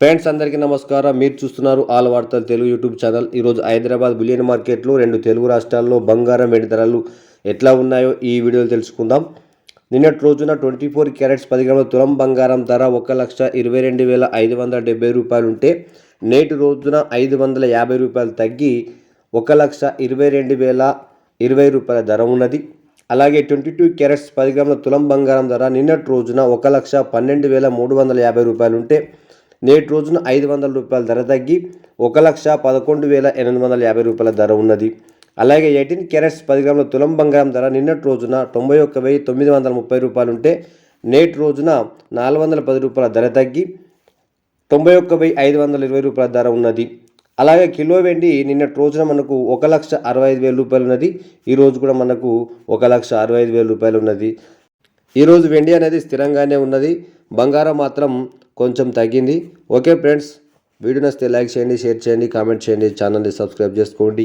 Friends అందరికీ నమస్కారం. మీరు చూస్తున్నారు ఆల్ వార్తలు తెలుగు యూట్యూబ్ ఛానల్. ఈరోజు హైదరాబాద్ బులియన్ మార్కెట్లో రెండు తెలుగు రాష్ట్రాల్లో బంగారం వెండి ధరలు ఎట్లా ఉన్నాయో ఈ వీడియోలో తెలుసుకుందాం. నిన్నటి రోజున ట్వంటీ ఫోర్ క్యారెట్స్ పది గ్రాముల తులం బంగారం ధర ఒక లక్ష ఇరవై రెండు వేల ఐదు వందల డెబ్బై రూపాయలు ఉంటే నేటి రోజున ఐదు వందల యాభై రూపాయలు తగ్గి ఒక లక్ష ఇరవై రెండు వేల ఇరవై రూపాయల ధర ఉన్నది. అలాగే ట్వంటీ టూ క్యారెట్స్ పది గ్రాముల తులం బంగారం ధర నిన్నటి రోజున ఒక లక్ష పన్నెండు వేల మూడు వందల యాభై రూపాయలు ఉంటే నేటి రోజున ఐదు వందల రూపాయల ధర తగ్గి ఒక లక్ష పదకొండు వేల ఎనిమిది వందల యాభై రూపాయల ధర ఉన్నది. అలాగే ఎయిటీన్ క్యారెట్స్ పది గ్రాముల తులం బంగారం ధర నిన్నటి రోజున తొంభై ఒక్క వెయ్యి తొమ్మిది వందల ముప్పై రూపాయలు ఉంటే నేటి రోజున నాలుగు వందల పది రూపాయల ధర తగ్గి తొంభై ఒక్క వెయ్యి ఐదు వందల ఇరవై రూపాయల ధర ఉన్నది. అలాగే కిలో వెండి నిన్నటి రోజున మనకు ఒక లక్ష అరవై ఐదు వేల రూపాయలు ఉన్నది. ఈ రోజు కూడా మనకు ఒక లక్ష అరవై ఐదు వేల రూపాయలు ఉన్నది. ఈరోజు వెండి అనేది స్థిరంగానే ఉన్నది. బంగారం మాత్రం కొంచెం తగ్గింది. ఓకే ఫ్రెండ్స్ వీడియో నచ్చితే లైక్ చేయండి షేర్ చేయండి కామెంట్ చేయండి ఛానల్ని సబ్స్క్రైబ్ చేసుకోండి.